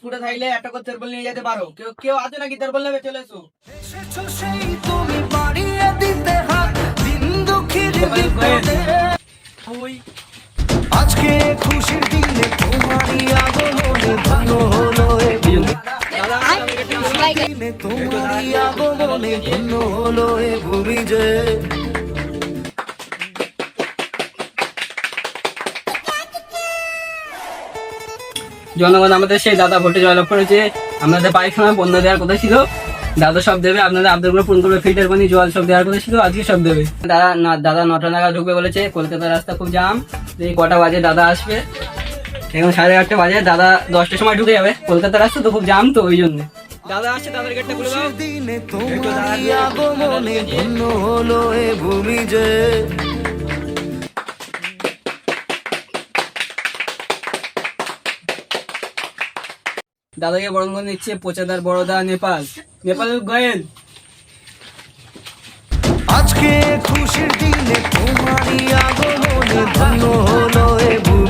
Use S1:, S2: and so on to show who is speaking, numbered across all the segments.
S1: ফুটে থাকলে একটা করে তেরবল নিয়ে যেতে পারো। কেউ কেউ আছে নাকি তেরবল নেবে? চলে এসো।
S2: আজকে খুশির দিনে তোমারই আগমনে ধন্য হলো তোমারই আগমনে ধন্য হলো এ ভূমি যে
S1: জনগণ আমাদের সেই দাদা ভোটে জয়লাভ করেছে। আপনাদের পায়খানা বন্ধ দেওয়ার কথা ছিল। দাদা সব দেবে, আপনাদের আবদারগুলো পূরণ করবে, ফিল্টার পানি, জল সব দেওয়ার কথা ছিল, আজকে সব দেবে। দাদা না, দাদা নটা নাগাদ ঢুকবে বলেছে কলকাতার রাস্তা খুব জাম এই কটা বাজে দাদা আসবে। এখন সাড়ে আটটা বাজে, দাদা দশটার সময় ঢুকে যাবে। কলকাতার রাস্তা তো খুব জাম তো, ওই জন্য। দাদা আসছে, দাদার গেটটা খুলে
S2: দিনে আগমনে ধন্য হলো ভূমি যে
S1: দাদাকে বরণ করে নিচ্ছে পোচাদার বড়দা নেপাল। নেপাল গয়েন।
S2: আজকে খুশির দিনে তোমারই আগমনে ধন্য হলো এ ভূমি।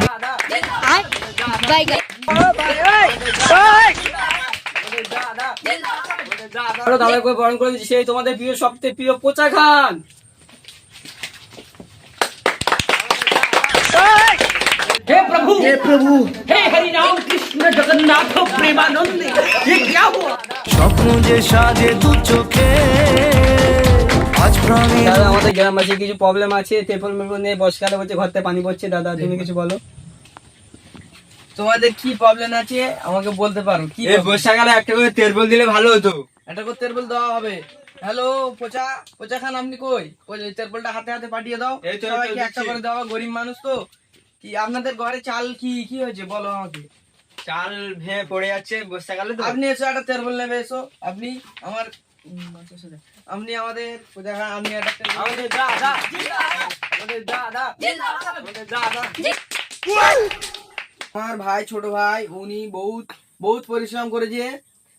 S1: দাদাকে বরণ করে দিচ্ছে সেই তোমাদের প্রিয় সবচেয়ে প্রিয় পোচা খান।
S3: हे प्रभु हे प्रभु हे हरि राम कृष्ण जगन्नाथ प्रेमानंद ये क्या हुआ
S2: স্বপ্ন যে সাজে দু চোখে আজ প্রাণী
S1: দাদা আমাদের গ্রামবাসী কিছু প্রবলেম আছে তেপল মেপল নিয়ে বর্ষাকালে বলছে ঘর থেকে পানি পড়ছে দাদা তুমি কিছু বলো তোমাদের কি প্রবলেম আছে আমাকে বলতে পারো কি
S4: এই বর্ষাকালে একটা করে তেরবল দিলে ভালো হতো
S1: একটা করে তেরবল দেওয়া হবে হ্যালো পোচা পোচা খান আপনি কই ওই যে তেরবলটা হাতে হাতে পাঠিয়ে দাও
S4: এই তো, এই তো
S1: সবাইকে একটা
S4: দিচ্ছি।
S1: করে দেওয়া গরিব মানুষ তো কি আপনাদের ঘরে চাল কি কি হয়েছে? বলো আমাকে।
S4: চাল ভেঙে পড়ে যাচ্ছে বর্ষাকালে তো।
S1: আপনি এসো একটা তেরবল নেবে এসো। আপনি আমার আপনি আমাদের আপনি আমাদের দাদা আমাদের দাদা আমাদের দাদা আমার ভাই ছোট ভাই উনি বহুত বহুত পরিশ্রম করেছে।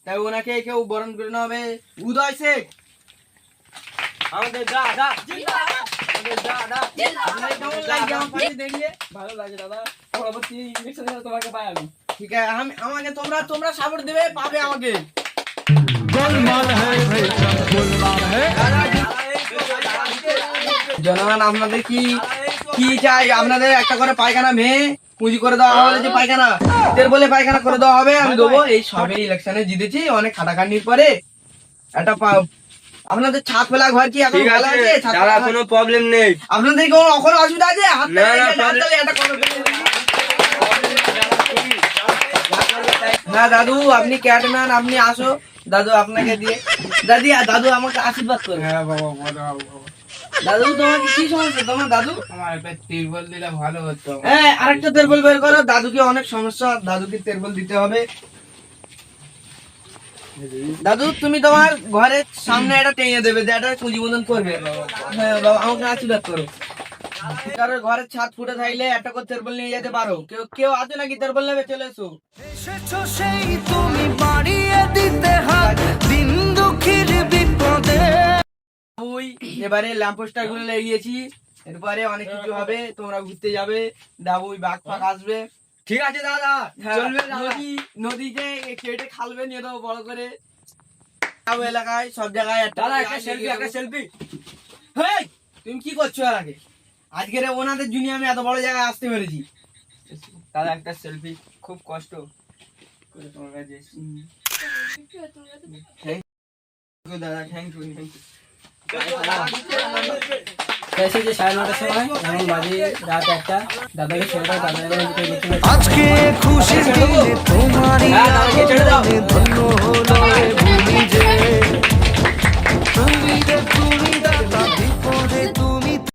S1: তাই ওনাকে কেউ বরণ করে নেওয়া হবে। উদয় শেখ। আমাদের দাদা আমাদের দাদা আপনার কেমন লাগছে আমার পাশে দাঁড়িয়ে? ভালো লাগে দাদা। পরবর্তী ইলেকশনে তোমাকে পাই আমি। ঠিক আছে আমি আমাকে তোমরা তোমরা সাপোর্ট দেবে পাবে আমাকে। জনগণ আপনাদের কি কি চাই? আপনাদের একটা করে পায়খানা মেয়ে পুঁজি করে দেওয়া হবে যে পায়খানা। এর বলে পায়খানা করে দেওয়া হবে আমি দেবো। এই সবে ইলেকশনে জিতেছি অনেক খাটাখাটনির পরে একটা পা- আপনাদের ছাদ ফেলা ঘর কি এখন ভালো
S4: আছে দাদা কোনো প্রবলেম নেই।
S1: আপনাদের কি কোনো কোনো অসুবিধা আছে? হাত
S4: না,
S1: একটা করে। না দাদু আপনি ক্যাটম্যান আপনি আসো। দাদু আপনাকে দিয়ে। দাদি দাদু আমাকে আশীর্বাদ করো
S4: হ্যাঁ বাবা বলো
S1: দাদু তোমাকে কি সমস্যা? তোমার দাদু?
S4: আমার একটা তিরবল দিলে ভালো হতো।
S1: হ্যাঁ আরেকটা তেরবল বের করো। দাদুকে অনেক সমস্যা। দাদুকে তেরবল দিতে হবে। দাদু তুমি তোমার ঘরের সামনে এটা টেনে দেবে যে এটা পুঁজিবোধন করবে। হ্যাঁ বাবা আমাকে আশীর্বাদ করো। কারোর ঘরের ছাদ ফুটে থাকলে একটা করে তেরবল নিয়ে যেতে পারো। কেউ কেউ আছে নাকি তেরবল নেবে? চলে এসো।
S2: এসেছ সেই তুমি বাড়িয়ে দিতে হাত দিন দুঃখীর বিপদে।
S1: ওই এবারে ল্যাম্পোস্টারগুলো লাগিয়েছি। এরপরে অনেক কিছু হবে তোমরা ঘুরতে যাবে। দাবুই বাঘ ফাঘ আসবে।
S4: ঠিক আছে দাদা
S1: হ্যাঁ,
S4: চলবে
S1: নদী নদীতে কেটে খালবে নিয়ে দেবো বড় করে সব এলাকায় সব জায়গায়
S4: দাদা একটা সেলফি একটা সেলফি
S1: হেই, তুমি কি করছ আর আগে আজকের ওনাদের জন্য আমি এত বড় জায়গায় আসতে পেরেছি
S4: দাদা একটা সেলফি খুব কষ্ট করে তোমার কাছে দাদা থ্যাংক ইউ থ্যাংক ইউ
S1: এসে যে সাড়ে নটার সময় এখন বাজে রাত একটা দাদাকে ছেড়ে দাও দাদাকে ভিতরে গেছিল
S2: আজকে খুশির দিনে